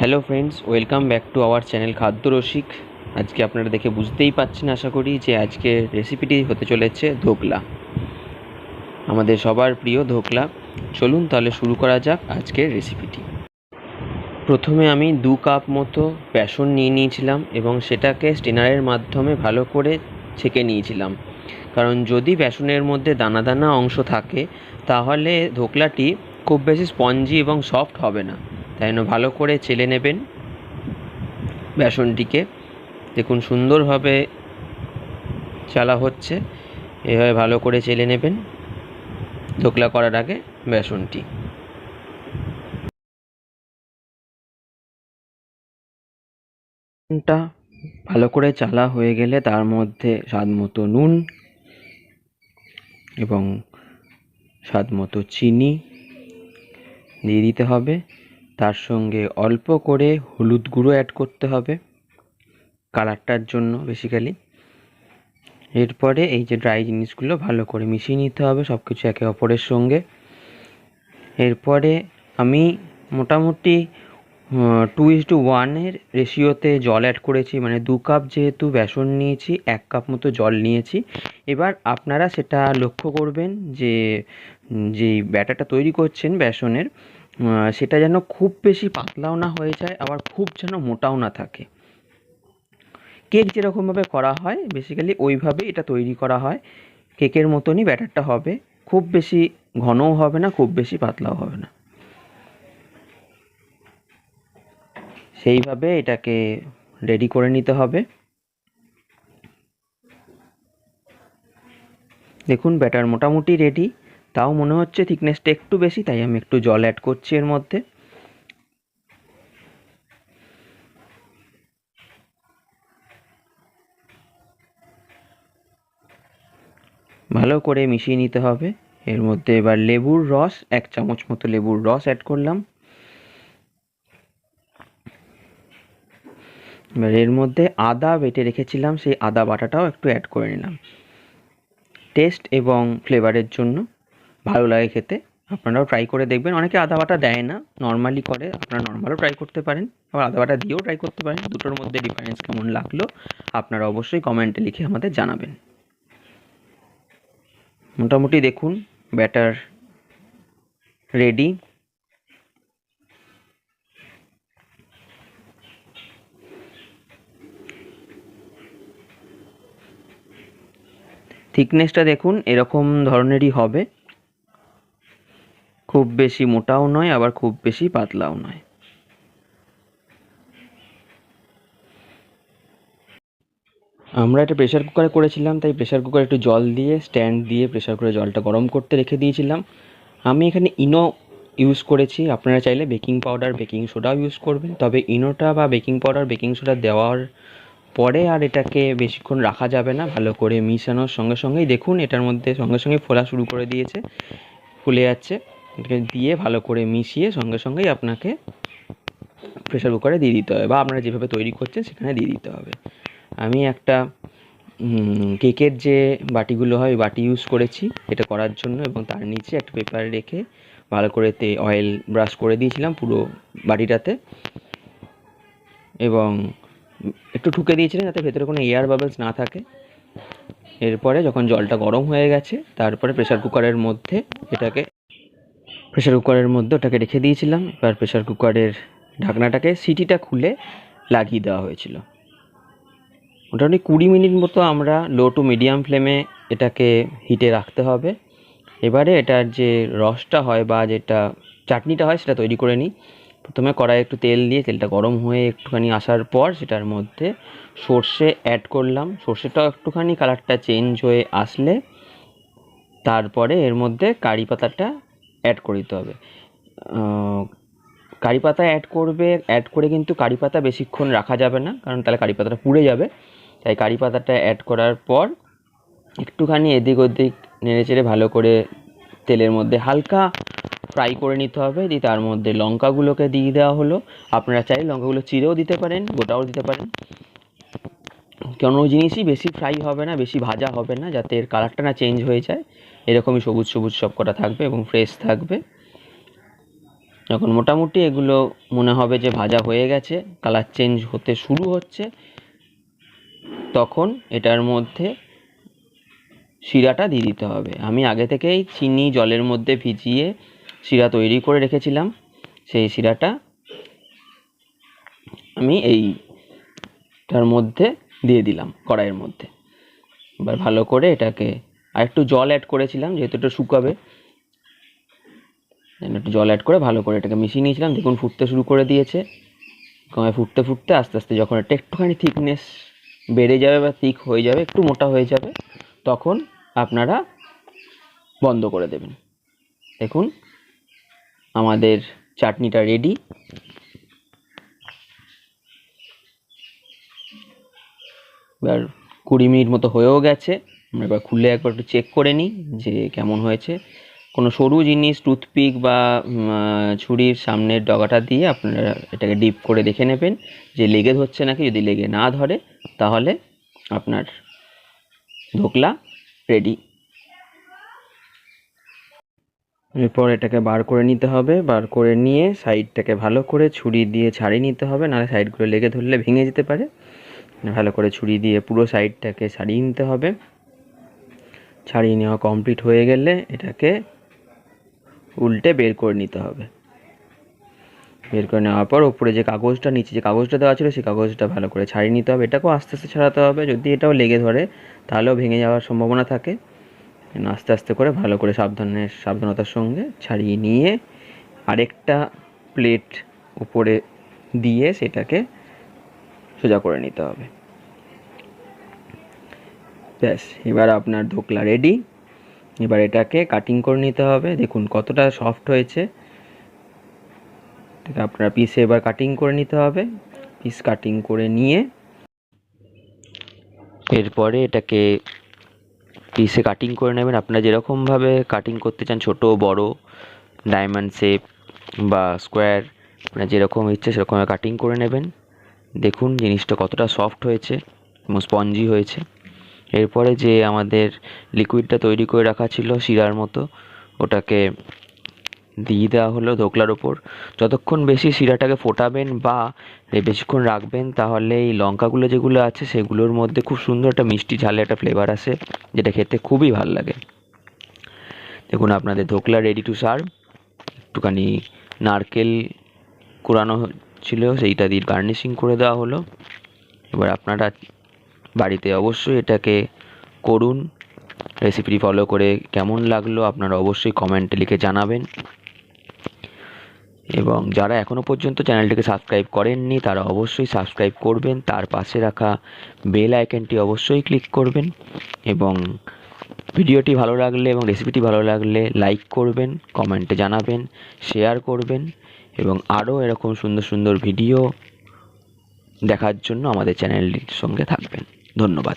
Hello friends welcome back to our channel Khadya Rasik আজকে আপনারা দেখে বুঝতেই পাচ্ছেন আশা করি যে আজকে রেসিপিটি হতে চলেছে ধোকলা। আমাদের সবার প্রিয় ধোকলা। চলুন তাহলে শুরু করা যাক আজকের রেসিপিটি প্রথমে আমি দু কাপ মতো বেসন নিয়ে নিয়েছিলাম এবং সেটাকে স্টেনারের মাধ্যমে ভালো করে ছেঁকে নিয়েছিলাম। কারণ যদি বেসনের মধ্যে দানা দানা অংশ থাকে, তাহলে ধোকলাটি খুব বেশি স্পঞ্জি এবং সফট হবে না। তাই ভালো করে চেলে নেবেন বেসনটিকে। দেখুন সুন্দরভাবে চালা হচ্ছে। এভাবে ভালো করে চেলে নেবেন। ধোকলা করার আগে বেসনটি। টা ভালো করে চালা হয়ে গেলে তার মধ্যে স্বাদ মতো নুন এবং স্বাদ মতো চিনি দিয়ে দিতে হবে। তার সঙ্গে অল্প করে হলুদ গুঁড়ো অ্যাড করতে হবে কালারটার জন্য বেসিক্যালি এরপরে এই যে ড্রাই জিনিসগুলো ভালো করে মিশিয়ে নিতে হবে সব কিছু একে অপরের সঙ্গে। এরপরে আমি মোটামুটি টু ইস টু ওয়ানের রেশিওতে জল অ্যাড করেছি মানে দু কাপ যেহেতু বেসন নিয়েছি, এক কাপ মতো জল নিয়েছি। এবার আপনারা সেটা লক্ষ্য করবেন যে যেই ব্যাটারটা তৈরি করছেন বেসনের সেটা যেন খুব বেশি পাতলাও না হয়ে যায়, আবার খুব যেন মোটাও না থাকে। কেক যেরকমভাবে করা হয় বেসিক্যালি ওইভাবেই এটা তৈরি করা হয়। কেকের মতনই ব্যাটারটা হবে, খুব বেশি ঘনও হবে না, খুব বেশি পাতলাও হবে না। সেইভাবে এটাকে রেডি করে নিতে হবে। দেখুন, ব্যাটার মোটামুটি রেডি তাও মনে হচ্ছে থিকনেসটা একটু বেশি, তাই আমি একটু জল অ্যাড করছি এর মধ্যে। ভালো করে মিশিয়ে নিতে হবে। এর মধ্যে এবার লেবুর রস, এক চামচ মতো লেবুর রস অ্যাড করলাম। এবার এর মধ্যে আদা বেটে রেখেছিলাম, সেই আদা বাটাটাও একটু অ্যাড করে নিলাম। টেস্ট এবং ফ্লেভারের জন্য। ভালো লাগে খেতে, আপনারাও ট্রাই করে দেখবেন। অনেকে আদা বাটা দেয় না নর্মালি করে, আপনারা নর্মালও ট্রাই করতে পারেন। আবার আদা বাটা দিয়েও ট্রাই করতে পারেন, দুটোর মধ্যে ডিফারেন্স কেমন লাগল, আপনারা অবশ্যই কমেন্টে লিখে আমাদের জানাবেন। মোটামুটি দেখুন ব্যাটার রেডি থিকনেসটা দেখুন, এরকম ধরনেরই হবে। খুব বেশি মোটাও নয়, আবার খুব বেশি পাতলাও নয়। আমরা এটা প্রেশার কুকারে করেছিলাম, তাই প্রেশার কুকারে একটু জল দিয়ে স্ট্যান্ড দিয়ে প্রেশার কুকারে জলটা গরম করতে রেখে দিয়েছিলাম। আমি এখানে ইনো ইউজ করেছি, আপনারা চাইলে বেকিং পাউডার বেকিং সোডাও ইউজ করবেন। তবে ইনোটা বা বেকিং পাউডার বেকিং সোডা দেওয়ার পরে আর এটাকে বেশিক্ষণ রাখা যাবে না, ভালো করে মিশানোর সঙ্গে সঙ্গেই। দেখুন, এটার মধ্যে সঙ্গে সঙ্গে ফোলা শুরু করে দিয়েছে, ফুলে যাচ্ছে। দিয়ে ভালো করে মিশিয়ে সঙ্গে সঙ্গেই আপনাকে প্রেশার কুকারে দিয়ে দিতে হবে বা আপনারা যেভাবে তৈরি করছেন সেখানে দিয়ে দিতে হবে। আমি একটা কেকের যে বাটিগুলো হয় বাটি ইউজ করেছি এটা করার জন্য এবং তার নিচে একটা পেপার রেখে ভালো করে তে অয়েল ব্রাশ করে দিয়েছিলাম পুরো বাটিটাতে এবং একটু ঠুকে দিয়েছিলেন যাতে ভেতরে কোনো এয়ার বাবলস না থাকে। এরপরে যখন জলটা গরম হয়ে গেছে তারপরে প্রেশার কুকারের মধ্যে এটাকে প্রেশার কুকারের মধ্যে ওটাকে রেখে দিয়েছিলাম। এবার প্রেশার কুকারের ঢাকনাটাকে সিটিটা খুলে লাগিয়ে দেওয়া হয়েছিল। মোটামুটি কুড়ি মিনিট মতো আমরা লো টু মিডিয়াম ফ্লেমে এটাকে হিটে রাখতে হবে। এবারে এটার যে রসটা হয় বা যেটা চাটনিটা হয় সেটা তৈরি করে নিই। প্রথমে কড়াইয়ে একটু তেল দিয়ে তেলটা গরম হয়ে একটুখানি আসার পর সেটার মধ্যে সর্ষে অ্যাড করলাম। সর্ষেটাও একটুখানি কালারটা চেঞ্জ হয়ে আসলে তারপরে এর মধ্যে কারি পাতাটা অ্যাড করে দিতে হবে। কারি পাতা অ্যাড করবে অ্যাড করে কিন্তু কারি পাতা বেশিক্ষণ রাখা যাবে না, কারণ তাহলে কারি পাতাটা পুড়ে যাবে। তাই কারি পাতাটা অ্যাড করার পর একটুখানি এদিক ওদিক নেড়ে চেড়ে ভালো করে তেলের মধ্যে হালকা ফ্রাই করে নিতে হবে, দিয়ে তার মধ্যে লঙ্কাগুলোকে দিয়ে দেওয়া হলো। আপনারা চাইলে লঙ্কাগুলো চিরেও দিতে পারেন, গোটাও দিতে পারেন। কোনো জিনিসই বেশি ফ্রাই হবে না, বেশি ভাজা হবে না, যাতে এর কালারটা না চেঞ্জ হয়ে যায়। এরকমই সবুজ সবুজ সব কটা থাকবে এবং ফ্রেশ থাকবে। যখন মোটামুটি এগুলো মনে হবে যে ভাজা হয়ে গেছে কালার চেঞ্জ হতে শুরু হচ্ছে। তখন এটার মধ্যে শিরাটা দিয়ে দিতে হবে। আমি আগে থেকেই চিনি জলের মধ্যে ভিজিয়ে শিরা তৈরি করে রেখেছিলাম। সেই শিরাটা আমি এইটার মধ্যে দিয়ে দিলাম কড়াইয়ের মধ্যে। এবার ভালো করে এটাকে আর একটু জল অ্যাড করেছিলাম, যেহেতু এটা শুকাবে। একটু জল অ্যাড করে ভালো করে এটাকে মিশিয়ে নিয়েছিলাম। দেখুন ফুটতে শুরু করে দিয়েছে। কমায় ফুটতে ফুটতে আস্তে আস্তে যখন এটা একটুখানি থিকনেস বেড়ে যাবে বা থিক হয়ে যাবে, একটু মোটা হয়ে যাবে, তখন আপনারা বন্ধ করে দেবেন। দেখুন, আমাদের চাটনিটা রেডি এবার কুড়ি মিনিট মতো হয়েও গেছে। আমরা এবার খুলে একবার একটু চেক করে নিই যে কেমন হয়েছে। কোনো সরু জিনিস টুথপিক বা ছুরির সামনের ডগাটা দিয়ে আপনারা এটাকে ডিপ করে দেখে নেবেন যে লেগে ধরছে নাকি। যদি লেগে না ধরে, তাহলে আপনার ধোকলা রেডি এরপর এটাকে বার করে নিতে হবে। বার করে নিয়ে সাইডটাকে ভালো করে ছুরি দিয়ে ছাড়িয়ে নিতে হবে। নাহলে সাইডগুলো লেগে ধরলে ভেঙে যেতে পারে। ভালো করে ছুরি দিয়ে পুরো সাইডটাকে ছাড়িয়ে নিতে হবে। ছাড়িয়ে নেওয়া কমপ্লিট হয়ে গেলে এটাকে উল্টে বের করে নিতে হবে। বের করে নেওয়ার পর উপরে যে কাগজটা, নিচে যে কাগজটা দেওয়া ছিল সেই কাগজটা ভালো করে ছাড়িয়ে নিতে হবে। এটাকেও আস্তে আস্তে ছাড়াতে হবে। যদি এটাও লেগে ধরে, তাহলেও ভেঙে যাওয়ার সম্ভাবনা থাকে। আস্তে আস্তে করে ভালো করে সাবধানে, সাবধানতার সঙ্গে ছাড়িয়ে নিয়ে আরেকটা প্লেট উপরে দিয়ে সেটাকে সোজা করে নিতে হবে। ব্যাস, এবার আপনার ধোকলা রেডি এবার এটাকে কাটিং করে নিতে হবে। দেখুন কতটা সফট হয়েছে। আপনারা পিসে এবার কাটিং করে নিতে হবে। পিস কাটিং করে নিয়ে এরপরে এটাকে পিসে কাটিং করে নেবেন। আপনারা যেরকমভাবে কাটিং করতে চান, ছোট, বড় ডায়মন্ড শেপ বা স্কোয়ার আপনার যেরকম ইচ্ছে সেরকমভাবে কাটিং করে নেবেন। দেখুন জিনিসটা কতটা সফট হয়েছে এবং স্পঞ্জি হয়েছে। এরপরে যে আমাদের লিকুইডটা তৈরি করে রাখা ছিল শিরার মতো, ওটাকে দিয়ে দেওয়া হলো ধোকলার ওপর। যতক্ষণ বেশি শিরাটাকে ফোটাবেন বা বেশিক্ষণ রাখবেন, তাহলে এই লঙ্কাগুলো যেগুলো আছে সেগুলোর মধ্যে খুব সুন্দর একটা মিষ্টি ঝালে একটা ফ্লেভার আসে, যেটা খেতে খুবই ভালো লাগে। দেখুন আপনাদের ধোকলা রেডি টু সার্ভ একটুখানি নারকেল কোরানো ছিল, সেইটা দিয়ে গার্নিশিং করে দেওয়া হলো। এবার আপনারা বাড়িতে অবশ্যই এটাকে করুন। রেসিপিটি ফলো করে কেমন লাগল আপনারা অবশ্যই কমেন্টে লিখে জানাবেন। এবং যারা এখনও পর্যন্ত চ্যানেলটিকে সাবস্ক্রাইব করেননি, তারা অবশ্যই সাবস্ক্রাইব করবেন। তার পাশে রাখা বেল আইকনটি অবশ্যই ক্লিক করবেন। এবং ভিডিওটি ভালো লাগলে এবং রেসিপিটি ভালো লাগলে লাইক করবেন কমেন্টে জানাবেন শেয়ার করবেন। এবং আরও এরকম সুন্দর সুন্দর ভিডিও দেখার জন্য আমাদের চ্যানেলটির সঙ্গে থাকবেন। ধন্যবাদ।